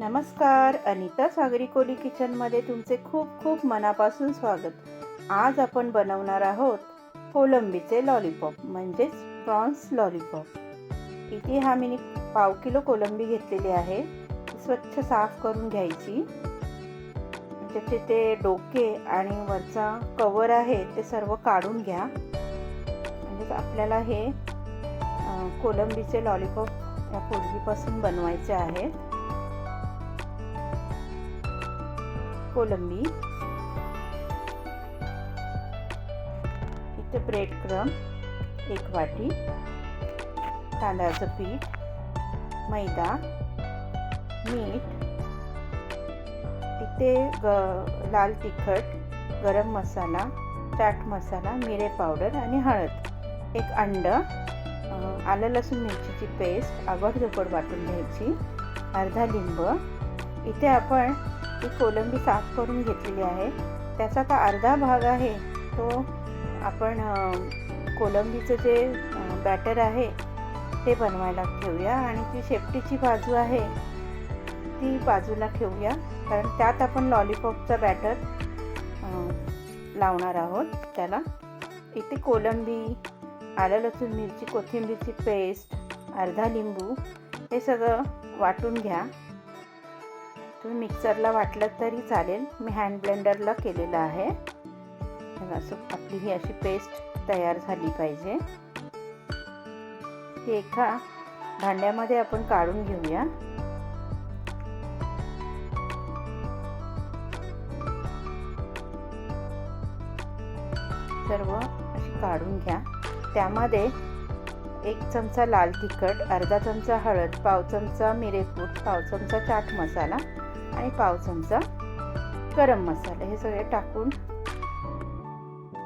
नमस्कार अनिता सागरी कोली किचनमध्ये तुमचे खूप खूप मनापासून स्वागत. आज आपण बनवणार आहोत कोलंबीचे लॉलीपॉप म्हणजेच प्रॉन्स लॉलीपॉप इथे हा मी पाव किलो कोलंबी घेतलेली आहे. स्वच्छ साफ करून घ्यायची. त्याचे ते डोके आणि वरचा कवर आहे ते सर्व काढून घ्या. म्हणजेच आपल्याला हे कोलंबीचे लॉलीपॉप या कोलंबीपासून बनवायचे आहेत. कोलंबी. इथे ब्रेड क्रम एक वाटी. तांदळाचं पीठ मैदा मीठ. इथे ग लाल तिखट गरम मसाला चाट मसाला मिरे पावडर आणि हळद. एक अंड आलं लसूण मिरचीची पेस्ट आवड झोपड वाटून घ्यायची. अर्धा लिंब. इथे आपण ही कोलंबी साफ करून घेतलेली आहे. त्याचा का अर्धा भाग आहे तो आपण कोलंबीचं जे बॅटर आहे ते बनवायला ठेवूया. आणि जी शेपटीची बाजू आहे ती बाजूला ठेवूया. कारण त्यात आपण लॉलीपॉपचा बॅटर लावणार आहोत त्याला. इथे कोलंबी आलं लसूण मिरची कोथिंबीरची पेस्ट अर्धा लिंबू हे सगळं वाटून घ्या. तुम्ही मिक्सरला वाटलं तरी चालेल. मी हँड ब्लेंडरला केलेलं आहे. असं आपली ही अशी पेस्ट तयार झाली पाहिजे. एका भांड्यामध्ये आपण काढून घेऊया. सर्व अशी काढून घ्या. त्यामध्ये एक चमचा लाल तिखट अर्धा चमचा हळद पाव चमचा मिरेपूट पाव चमचा चाट मसाला आणि पाव चमचा गरम मसाला हे सगळे टाकून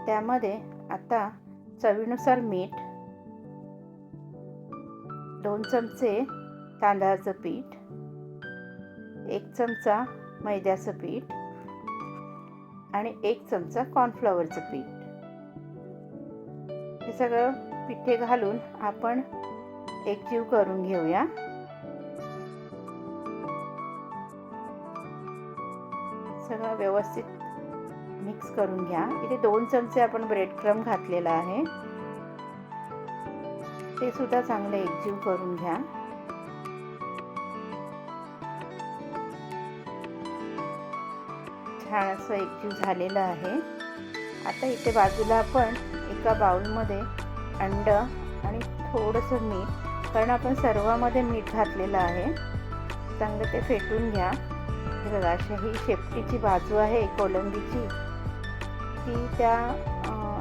त्यामध्ये आता चवीनुसार मीठ दोन चमचे तांदळाचं पीठ एक चमचा मैद्याचं पीठ आणि एक चमचा कॉर्नफ्लॉवरचं पीठ. हे सगळं पिठे घालून आपण एकजीव करून घेऊया. सगळं व्यवस्थित मिक्स करून घ्या. इथे दोन चमचे आपण ब्रेड क्रम घातलेला आहे. ते सुद्धा चांगलं एकजीव करून घ्या. छान असं एकजीव झालेलं आहे. आता इथे बाजूला आपण एका बाउलमध्ये अंड आणि थोडंसं मीठ कारण आपण सर्वामध्ये मीठ घातलेलं आहे. चांगलं ते फेटून घ्या. हे बघा ही शेपटीची बाजू आहे कोलंबीची. ती त्या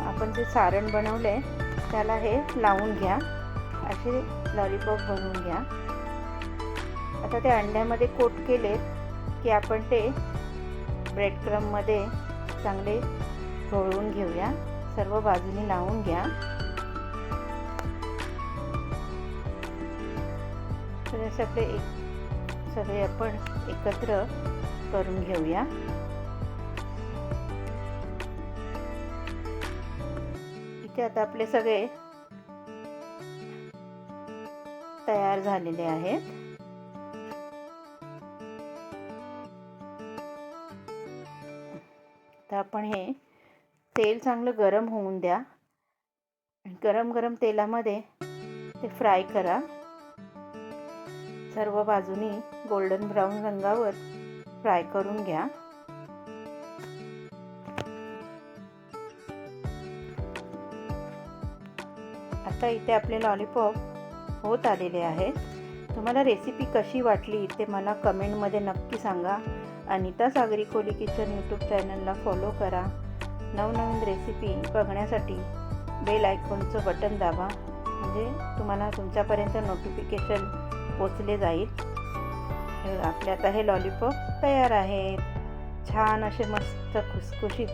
आपण जे सारण बनवलं आहे त्याला हे लावून घ्या. असे लॉलीपॉप बनवून घ्या. आता ते अंड्यामध्ये कोट केले की आपण ते ब्रेड क्रममध्ये चांगले घोळवून घेऊया. सर्व बाजूनी लावून घ्या. तर असे आपले एक सगळे आपण एकत्र करून घेऊया. इथे आता आपले सगळे तयार झालेले आहेत. तर आपण हे तेल चांगलं गरम होऊन द्या. गरम गरम तेलामध्ये ते फ्राय करा. सर्व बाजूनी गोल्डन ब्राऊन रंगावर फ्राय करून घ्या. आता इथे आपले लॉलीपॉप होत आलेले आहेत. तुम्हाला रेसिपी कशी वाटली ते मला कमेंटमध्ये नक्की सांगा. अनिता सागरी कोली किचन यूट्यूब चॅनलला फॉलो करा. नवनवीन रेसिपी बघण्यासाठी बेल आयकॉनचं बटन दाबा. म्हणजे तुम्हाला तुमच्यापर्यंत नोटिफिकेशन पोचले जाईल. आपले आता हे लॉलीपॉप तयार आहेत. छान असे मस्त खुसखुशीत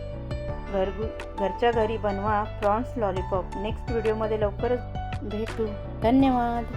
घरगु घरच्या घरी बनवा प्रॉन्स लॉलीपॉप नेक्स्ट व्हिडिओमध्ये लवकरच भेटू. धन्यवाद.